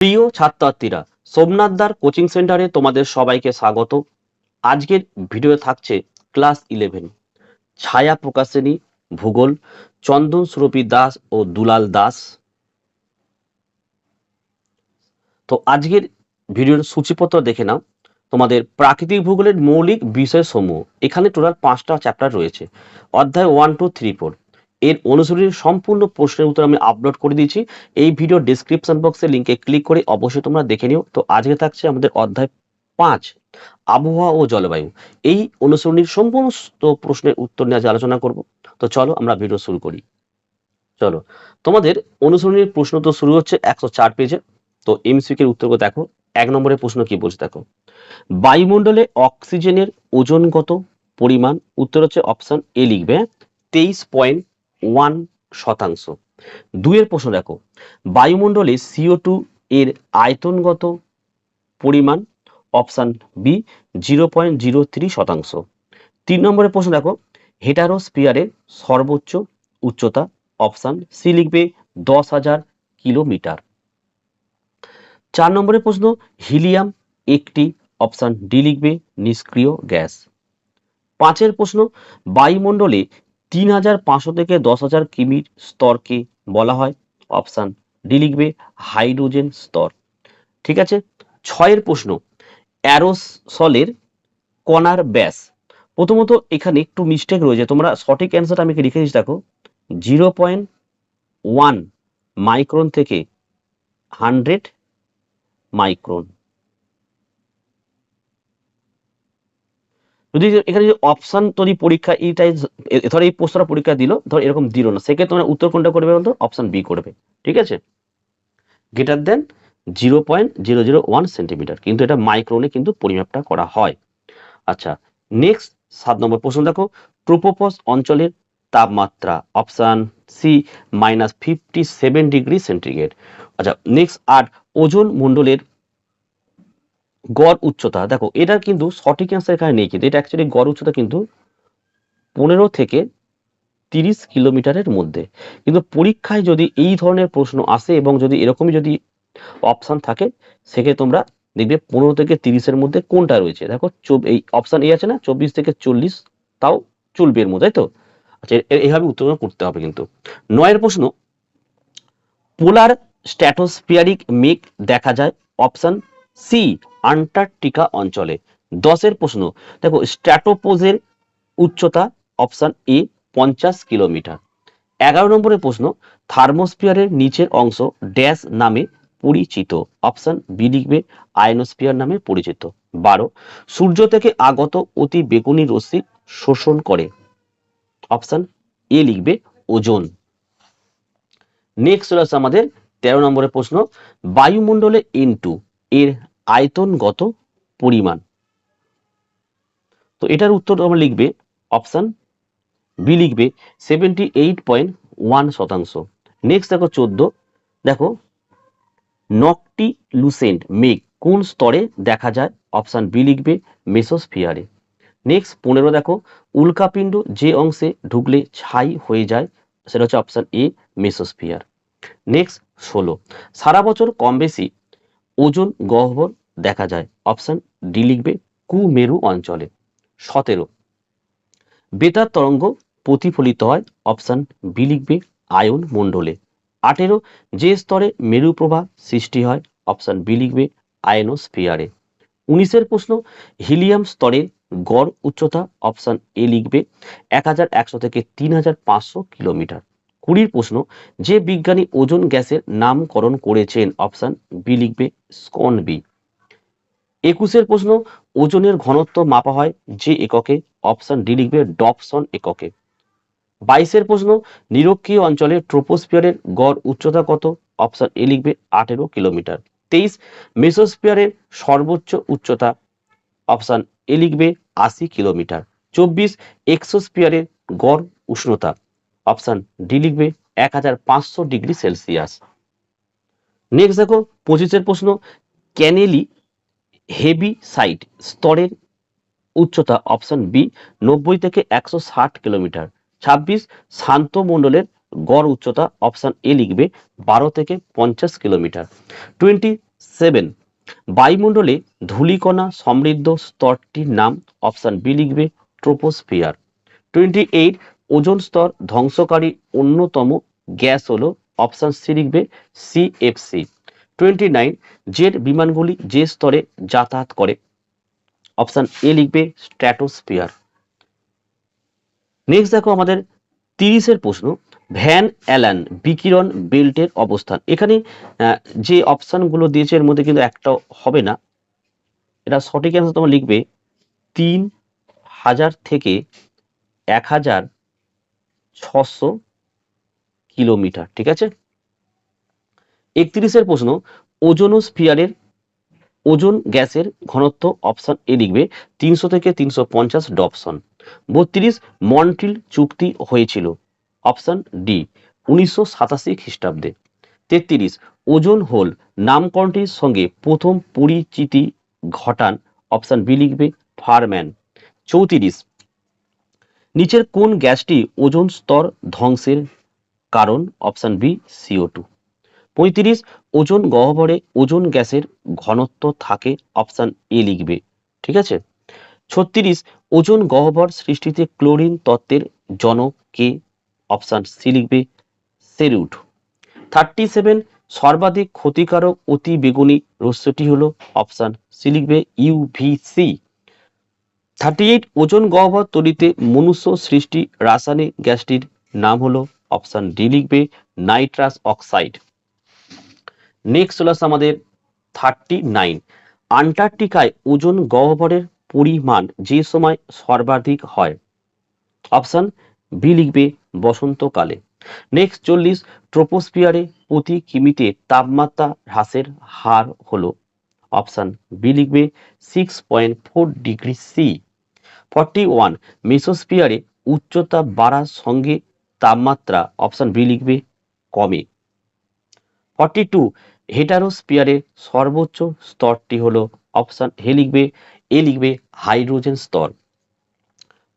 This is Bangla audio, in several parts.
প্রিয় ছাত্রছাত্রীরা সোমনাথদার কোচিং সেন্টারে তোমাদের সবাইকে স্বাগত। আজকের ভিডিও থাকছে ক্লাস ইলেভেন। ছায়া প্রকাশনী, ভূগোল, চন্দন সুরপি দাস ও দুলাল দাস। তো আজকের ভিডিওর সূচিপত্র দেখে নাও। তোমাদের প্রাকৃতিক ভূগোলের মৌলিক বিষয়সমূহ। এখানে টোটাল পাঁচটা চ্যাপ্টার রয়েছে। অধ্যায় ওয়ান টু থ্রি ফোর এর অনুসরণের সম্পূর্ণ প্রশ্নের উত্তর আমি আপলোড করে দিয়েছি। এই ভিডিও ডিসক্রিপশন বক্সে লিঙ্কে ক্লিক করে অবশ্যই তোমরা দেখে নিও। তো আজকে থাকছে আমাদের অধ্যায় পাঁচ, আবহাওয়া ও জলবায়ু। এই অনুসরণীর সমস্ত প্রশ্নের উত্তর নিয়ে আলোচনা করব। তো চলো আমরা ভিডিও শুরু করি। চলো, তোমাদের অনুসরণীর প্রশ্ন তো শুরু হচ্ছে একশো চার পেজে তো এমসিকের উত্তর দেখো, এক নম্বরের প্রশ্ন কি বলছে দেখো। বায়ুমণ্ডলে অক্সিজেনের ওজনগত পরিমাণ। উত্তর হচ্ছে অপশন এ লিখবে, তেইশ পয়েন্ট ওয়ান শতাংশ। দুইয়ের প্রশ্ন দেখো। বায়ুমণ্ডলে সিও টু এর আয়তনগত পরিমাণ option B zero point zero three শতাংশ। তিন নম্বরের প্রশ্ন দেখো। হেটারোস্পিয়ারের সর্বোচ্চ উচ্চতা অপশান সি লিখবে দশ হাজার কিলোমিটার। চার নম্বরের প্রশ্ন, হিলিয়াম একটি অপশান ডি লিখবে নিষ্ক্রিয় গ্যাস। পাঁচের প্রশ্ন, বায়ুমণ্ডলে তিন হাজার পাঁচশো থেকে দশ হাজার কিমির স্তরকে বলা হয়। অপশান ডি লিখবে হাইড্রোজেন স্তর। ঠিক আছে? ছয়ের প্রশ্ন, অ্যারোসলের কণার ব্যাস। প্রথমত এখানে একটু মিস্টেক রয়েছে। তোমরা সঠিক অ্যান্সারটা আমি লিখে দিচ্ছি, দেখো। জিরো পয়েন্ট ওয়ান মাইক্রন থেকে হান্ড্রেড মাইক্রন যদি এখানে যদি অপশন তৈরি পরীক্ষা এইটাই ধর এই প্রশ্নটা পরীক্ষা দিল, ধর এরকম দিল না, সেক্ষেত্রে তোমরা উত্তর কোনটা করবে বলতো? অপশন বি করবে, ঠিক আছে? Greater than zero point zero zero one centimetre কিন্তু এটা মাইক্রোনে কিন্তু পরিমাপটা করা হয়। আচ্ছা নেক্সট সাত নম্বর প্রশ্ন দেখো ট্রোপোপস অঞ্চলের তাপমাত্রা option C minus fifty seven degree centigrade আচ্ছা নেক্সট আট ওজন মণ্ডলের গড় উচ্চতা, দেখো এটা কিন্তু সঠিক অ্যান্সার এখানে নেই কিন্তু, এটা অ্যাকচুয়ালি গড় উচ্চতা কিন্তু পনেরো থেকে তিরিশ কিলোমিটারের মধ্যে। কিন্তু পরীক্ষায় যদি এই ধরনের প্রশ্ন আসে এবং যদি এরকমই যদি অপশান থাকে, সেক্ষেত্রে তোমরা দেখবে পনেরো থেকে তিরিশের মধ্যে কোনটা রয়েছে। দেখো এই অপশান এ আছে না, চব্বিশ থেকে চল্লিশ, তাও চলবে এর মধ্যে, তাই তো? আচ্ছা এইভাবে উত্তর করতে হবে কিন্তু। নয়ের প্রশ্ন পোলার স্ট্র্যাটোস্ফিয়ারিক মেঘ দেখা যায় অপশন সি, আন্টার্কটিকা অঞ্চলে। দশের প্রশ্ন, দেখো, স্ট্র্যাটোপোজের উচ্চতা অপশন এ, পঞ্চাশ কিলোমিটার। এগারো নম্বরের প্রশ্ন, থার্মোস্ফিয়ারের নিচের অংশ ড্যাশ নামে পরিচিত। অপশন বি লিখবে, আয়নোস্ফিয়ার নামে পরিচিত। বারো, সূর্য থেকে আগত অতি বেগুনি রশ্মি শোষণ করে। অপশন এ লিখবে, ওজন। নেক্সট চলে আসছে আমাদের তেরো নম্বরের প্রশ্ন, বায়ুমণ্ডলে এন টু এর আয়তনগত পরিমাণ। তো এটার উত্তর তোমরা লিখবে অপশান বি লিখবে সেভেন্টি এইট পয়েন্ট ওয়ান শতাংশ। নেক্সট দেখো চোদ্দ। দেখো নকটি লুসেন্ট মেঘ কোন স্তরে দেখা যায়? অপশান বি লিখবে মেসোস্ফিয়ারে নেক্সট পনেরো দেখো, উল্কাপিণ্ড যে অংশে ঢুকলে ছাই হয়ে যায়, সেটা হচ্ছে অপশান এ মেসোস্ফিয়ার নেক্সট ষোলো। সারা বছর কম বেশি ওজন গহ্বর দেখা যায়। অপশন ডি লিখবে, কুমেরু অঞ্চলে। সতেরো। বেতার তরঙ্গ প্রতিফলিত হয়। অপশন বি লিখবে, আয়ন মণ্ডলে। আঠেরো, যে স্তরে মেরু মেরুপ্রভা সৃষ্টি হয় অপশন বি লিখবে, আয়নোস্ফিয়ারে। উনিশের প্রশ্ন, হিলিয়াম স্তরের গড় উচ্চতা। অপশন এ লিখবে, এক হাজার একশো থেকে তিন হাজার পাঁচশো কিলোমিটার। কুড়ির প্রশ্ন, যে বিজ্ঞানী ওজন গ্যাসের নামকরণ করেছেন? অপশান বি লিখবে স্কন বি। একুশের প্রশ্ন, ওজনের ঘনত্ব মাপা হয় যে এককে? অপশান ডি লিখবে ডপসন এককে। বাইশের প্রশ্ন, নিরক্ষীয় অঞ্চলে ট্রোপোস্ফিয়ারের গড় উচ্চতা কত? অপশান এ লিখবে আঠেরো কিলোমিটার। তেইশ, মেসোস্ফিয়ারের সর্বোচ্চ উচ্চতা? অপশান এ লিখবে আশি কিলোমিটার। চব্বিশ, এক্সোস্ফিয়ারের গড় উষ্ণতা? অপশন ডি লিখবে এক হাজার পাঁচশো ডিগ্রি সেলসিয়াস। নেক্সট দেখো, পঁচিশের প্রশ্ন, ক্যানেলি হেভি সাইট স্তরের উচ্চতা অপশন বি নব্বই থেকে একশো ষাট কিলোমিটার। ছাব্বিশ, শান্ত মণ্ডলের গড় উচ্চতা অপশন এ লিখবে বারো থেকে পঞ্চাশ কিলোমিটার। টোয়েন্টি সেভেন, বায়ুমণ্ডলে ধূলিকণা সমৃদ্ধ স্তরটির নাম অপশন বি লিখবে ট্রোপোস্ফিয়ার। টোয়েন্টি এইট ওজোন স্তর ধ্বংসকারী অন্যতম গ্যাস হলো অপশন সি লিখবে সিএফসি টোয়েন্টি নাইন জেট বিমানগুলি যে স্তরে যাতায়াত করে। অপশন এ লিখবে স্ট্র্যাটোস্ফিয়ার। নেক্সট দেখো আমাদের তিরিশের প্রশ্ন, ভ্যান অ্যালান বিকিরণ বেল্টের অবস্থান। এখানে যে অপশানগুলো দিয়েছে এর মধ্যে কিন্তু একটা হবে না। এটা সঠিক অ্যান্সার তোমার লিখবে তিন হাজার থেকে এক হাজার ছশো কিলোমিটার, ঠিক আছে? একত্রিশের প্রশ্ন, ওজোনোস্ফিয়ারের, ওজন গ্যাসের ঘনত্ব অপশন এ লিখবে তিনশো থেকে তিনশো পঞ্চাশ ডপসন। বত্রিশ, মন্ট্রিল চুক্তি হয়েছিল, অপশন ডি, উনিশশো সাতাশি খ্রিস্টাব্দে। তেত্রিশ, ওজন হোল, নামকরণটির সঙ্গে প্রথম পরিচিতি ঘটান, অপশন বি লিখবে ফারম্যান। চৌত্রিশ নিচের কোন গ্যাসটি ওজন স্তর ধ্বংসের কারণ? অপশন বি সিও টু পঁয়ত্রিশ, ওজন গহ্বরে ওজন গ্যাসের ঘনত্ব থাকে, অপশন এ লিখবে, ঠিক আছে? ছত্রিশ, ওজন গহ্বর সৃষ্টিতে ক্লোরিন তত্ত্বের জনক কে? অপশন সি লিখবে, সেরুট। থার্টি সেভেন, সর্বাধিক ক্ষতিকারক অতি বেগুনি রশ্মিটি হলো, অপশন সি লিখবে ইউভিসি থার্টি এইট ওজন গহ্বর তৈরিতে মনুষ্য সৃষ্টি রাসায়নিক গ্যাসটির নাম হলো অপশন ডি লিখবে নাইট্রাস অক্সাইড নেক্সট চলে আমাদের থার্টি নাইন আন্টার্কটিকায় ওজন গহ্বরের পরিমাণ যে সময় সর্বাধিক হয়। অপশন বি লিখবে বসন্তকালে। নেক্সট চল্লিশ ট্রোপোস্ফিয়ারে প্রতি কিমিতে তাপমাত্রা হ্রাসের হার হলো। অপশন বি লিখবে six point four degree C forty one মেসোস্ফিয়ারে উচ্চতা বাড়ার সঙ্গে তাপমাত্রা অপশন বি লিখবে কমে। ফর্টি টু হেটারোস্পিয়ারের সর্বোচ্চ স্তরটি হলো অপশন হে লিখবে, এ লিখবে হাইড্রোজেন স্তর।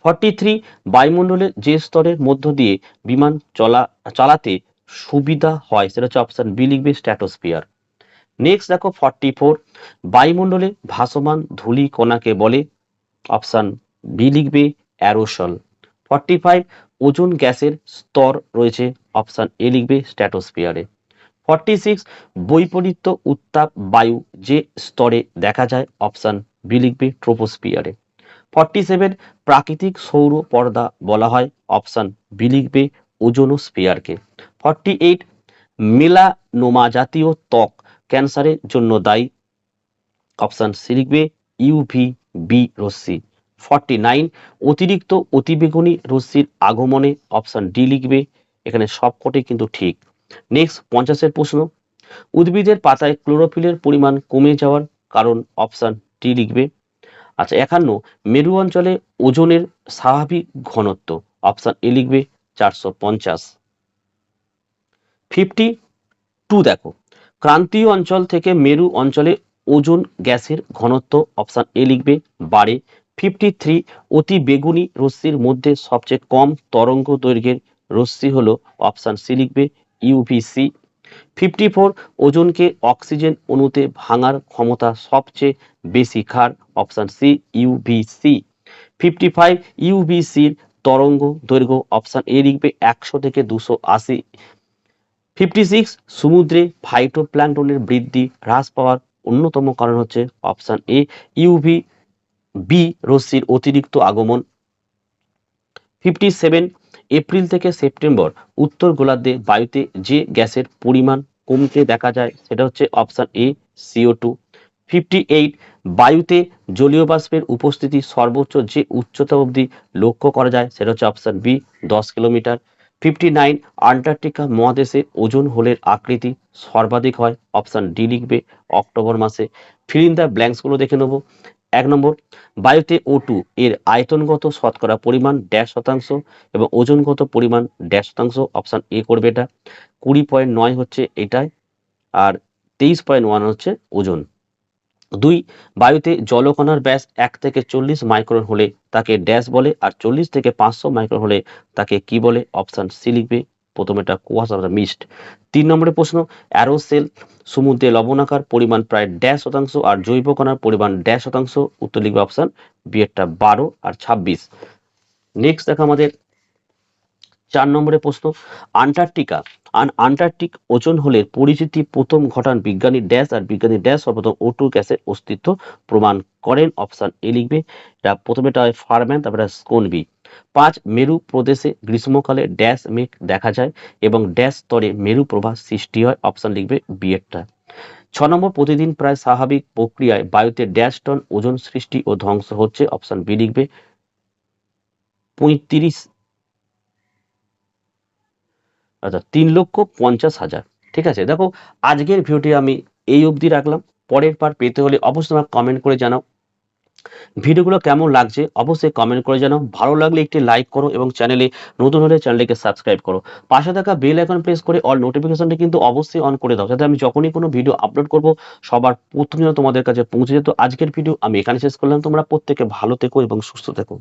ফর্টি থ্রি বায়ুমণ্ডলের যে স্তরের মধ্য দিয়ে বিমান চলা, চালাতে সুবিধা হয় সেটা হচ্ছে অপশন বি লিখবে স্ট্র্যাটোস্ফিয়ার। নেক্সট দেখো ফর্টি ফোর, বায়ুমণ্ডলে ভাসমান ধূলি কণাকে বলে অপশন বি লিখবে অ্যারোসল। ফর্টি ফাইভ, ওজন গ্যাসের স্তর রয়েছে, অপশন এ লিখবে স্ট্র্যাটোস্ফিয়ারে ফর্টি সিক্স, বৈপরীত্য উত্তাপ বায়ু যে স্তরে দেখা যায়, অপশন বি লিখবে ট্রোপোস্ফিয়ারে। ফর্টি সেভেন, প্রাকৃতিক সৌর পর্দা বলা হয়, অপশন বি লিখবে ওজোনোস্ফিয়ারকে। ফর্টি এইট, মেলানোমা জাতীয় ত্বক ক্যান্সারের জন্য দায়ী, অপশন সি লিখবে ইউভি বি রশ্মি। ফর্টি নাইন অতিরিক্ত অতিবেগুনি রশ্মির আগমনে অপশন ডি লিখবে। এখানে সবকটি কিন্তু ঠিক। নেক্সট পঞ্চাশের প্রশ্ন। উদ্ভিদের পাতায় ক্লোরোফিলের পরিমাণ কমে যাওয়ার কারণ অপশন ডি লিখবে। আচ্ছা একান্ন, মেরু অঞ্চলে ওজনের স্বাভাবিক ঘনত্ব অপশন এ লিখবে চারশো পঞ্চাশ। ফিফটি টু দেখো, ক্রান্তীয় অঞ্চল থেকে মেরু অঞ্চলে ওজন গ্যাসের ঘনত্ব অপশন এ লিখবে বাড়ে। ফিফটি থ্রি অতি বেগুনি রশ্মির মধ্যে সবচেয়ে কম তরঙ্গ দৈর্ঘ্যের রশ্মি হলো অপশান সি লিখবে ইউভিসি ফিফটি ফোর ওজনকে অক্সিজেন অণুতে ভাঙার ক্ষমতা সবচেয়ে বেশি খার option C UVC fifty five ইউভিসির তরঙ্গ দৈর্ঘ্য অপশান এ লিখবে একশো থেকে দুশো আশি। ফিফটি সিক্স সমুদ্রে ফাইটোপ্ল্যাঙ্কটনের বৃদ্ধি হ্রাস পাওয়ার অন্যতম কারণ হচ্ছে অপশান এ ইউভি বি রশ্মির অতিরিক্ত আগমন। ফিফটি সেভেন এপ্রিল থেকে সেপ্টেম্বর উত্তর গোলার্ধে বায়ুতে যে গ্যাসের পরিমাণ কমতে দেখা যায় সেটা হচ্ছে option A CO two fifty eight বায়ুতে জলীয় বাষ্পের উপস্থিতি সর্বোচ্চ যে উচ্চতা অবধি লক্ষ্য করা যায় সেটা হচ্ছে অপশন বি, দশ কিলোমিটার। ফিফটি নাইন আন্টার্কটিকা মহাদেশে ওজন হোলের আকৃতি সর্বাধিক হয়, অপশন ডি লিখবে অক্টোবর মাসে। ফিল ইন দ্য ব্ল্যাঙ্কসগুলো দেখে নেব। এক নম্বর, বায়ুতে ও টু এর আয়তনগত শতকরা পরিমাণ ড্যাশ শতাংশ এবং ওজনগত পরিমাণ ড্যাশ শতাংশ অপশন এ করবে এটা। কুড়ি পয়েন্ট নয় হচ্ছে এটাই আর তেইশ পয়েন্ট ওয়ান হচ্ছে ওজন। দুই, বায়ুতে জলকণার ব্যাস এক থেকে চল্লিশ মাইক্রন হলে তাকে ড্যাশ বলে আর চল্লিশ থেকে পাঁচশো মাইক্রন হলে তাকে কি বলে? অপশন সি লিখবে। প্রথমেটা কুয়াশা মিস্ট তিন নম্বরের প্রশ্ন, অ্যারোসেল সমুদ্রে লবণাকার পরিমাণ প্রায় ড্যাশ শতাংশ আর জৈব কণার পরিমাণ ড্যাশ শতাংশ। উত্তর লিখবে অপশন বি এরটা বারো আর ছাব্বিশ। নেক্সট দেখো আমাদের চার নম্বরের প্রশ্ন, আন্টার্কটিকা, আন, আন্টার্কটিক ওজন হলের পরিচিতি প্রথম ঘটান বিজ্ঞানী ড্যাশ আর বিজ্ঞানী ড্যাশ সর্বপ্রথম ওটু গ্যাসের অস্তিত্ব প্রমাণ করেন। অপশন এ লিখবে, এটা প্রথমেটা হয় ফারম্যান, তারপরে স্কোনবি। পাঁচ মেরু প্রদেশে গ্রীষ্মকালে ড্যাশ মেঘ দেখা যায় এবং ড্যাশ স্তরে মেরু প্রবাহ সৃষ্টি হয়। অপশন লিখবে বি এরটা ছ নম্বর প্রতিদিন প্রায় স্বাভাবিক প্রক্রিয়ায় বায়ুতে ড্যাশ টন ওজন সৃষ্টি ও ধ্বংস হচ্ছে। অপশন বি লিখবে পঁয়ত্রিশ আচ্ছা তিন লক্ষ পঞ্চাশ হাজার। ঠিক আছে? দেখো, আজকের ভিডিওটি আমি এই অবধি রাখলাম। পরের পার পেতে হলে অবশ্যই আমাকে কমেন্ট করে জানাও। ভিডিওগুলো কেমন লাগছে অবশ্যই কমেন্ট করে জানাও। ভালো লাগলে একটি লাইক করো এবং চ্যানেলে নতুন হলে চ্যানেলটিকে সাবস্ক্রাইব করো। পাশে থাকা বেল আইকন প্রেস করে অল নোটিফিকেশনটা কিন্তু অবশ্যই অন করে দাও, যাতে আমি যখনই কোনো ভিডিও আপলোড করব, সবার প্রথমে তোমাদের কাছে পৌঁছে যেত। আজকের ভিডিও আমি এখানে শেষ করলাম। তোমরা প্রত্যেকে ভালো থেকো এবং সুস্থ থেকো।